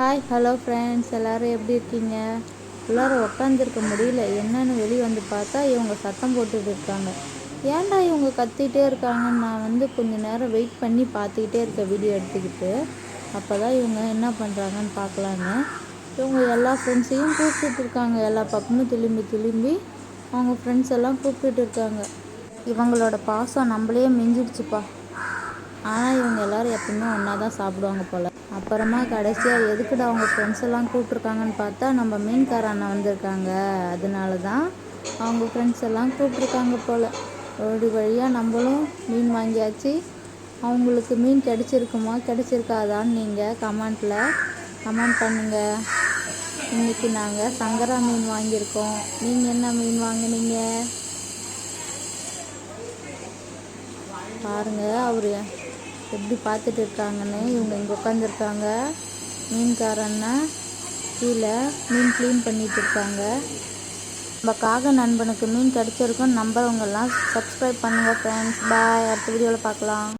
Hi hello friends எல்லோரும் எப்படி இருக்கீங்க? எல்லோரும் உட்காந்துருக்க முடியல. என்னன்னு வெளியே வந்து பார்த்தா இவங்க சத்தம் போட்டுட்டு இருக்காங்க. ஏன்டா இவங்க கத்திக்கிட்டே இருக்காங்கன்னு நான் வந்து கொஞ்ச நேரம் வெயிட் பண்ணி பார்த்துக்கிட்டே இருக்கேன் வீடியோ எடுத்துக்கிட்டு அப்போ தான் இவங்க என்ன பண்ணுறாங்கன்னு பார்க்கலான்னு இவங்க எல்லா ஃப்ரெண்ட்ஸையும் கூப்பிட்டு இருக்காங்க. எல்லா பக்கமும் திரும்பி திரும்பி அவங்க ஃப்ரெண்ட்ஸ் எல்லாம் கூப்பிட்டுட்டு இருக்காங்க. இவங்களோட பாசம் நம்மளே மிஞ்சிடுச்சுப்பா. ஆனால் இவங்க எல்லோரும் எப்பவுமே ஒன்றா தான் சாப்பிடுவாங்க போல். அப்புறமா கடைசியாக எதுக்குடா அவங்க ஃப்ரெண்ட்ஸ் எல்லாம் கூப்பிட்ருக்காங்கன்னு பார்த்தா நம்ம மீன்கார அண்ணன் வந்திருக்காங்க. அதனால தான் அவங்க ஃப்ரெண்ட்ஸ் எல்லாம் கூப்பிட்ருக்காங்க போல். ஒரு வழியாக நம்மளும் மீன் வாங்கியாச்சு. அவங்களுக்கு மீன் கிடச்சிருக்குமா கிடச்சிருக்காதான்னு நீங்கள் கமெண்ட்டில் கமெண்ட் பண்ணுங்கள் இன்றைக்கி நாங்கள் சங்கரா மீன் வாங்கியிருக்கோம். நீங்கள் என்ன மீன் வாங்குனீங்க? பாருங்கள் அவர் எப்படி பார்த்துட்டு இருக்காங்கன்னு இவங்க இங்கே உட்காந்துருக்காங்க மீன்காரன்னா கீழே மீன் க்ளீன் பண்ணிட்டு இருக்காங்க. நம்ம காக நண்பனுக்கு மீன் கிடச்சிருக்கும் நம்புறவங்கெல்லாம் சப்ஸ்கிரைப் பண்ணுங்கள் ஃப்ரெண்ட்ஸ் பாய் அடுத்த வீடியோவில் பார்க்கலாம்.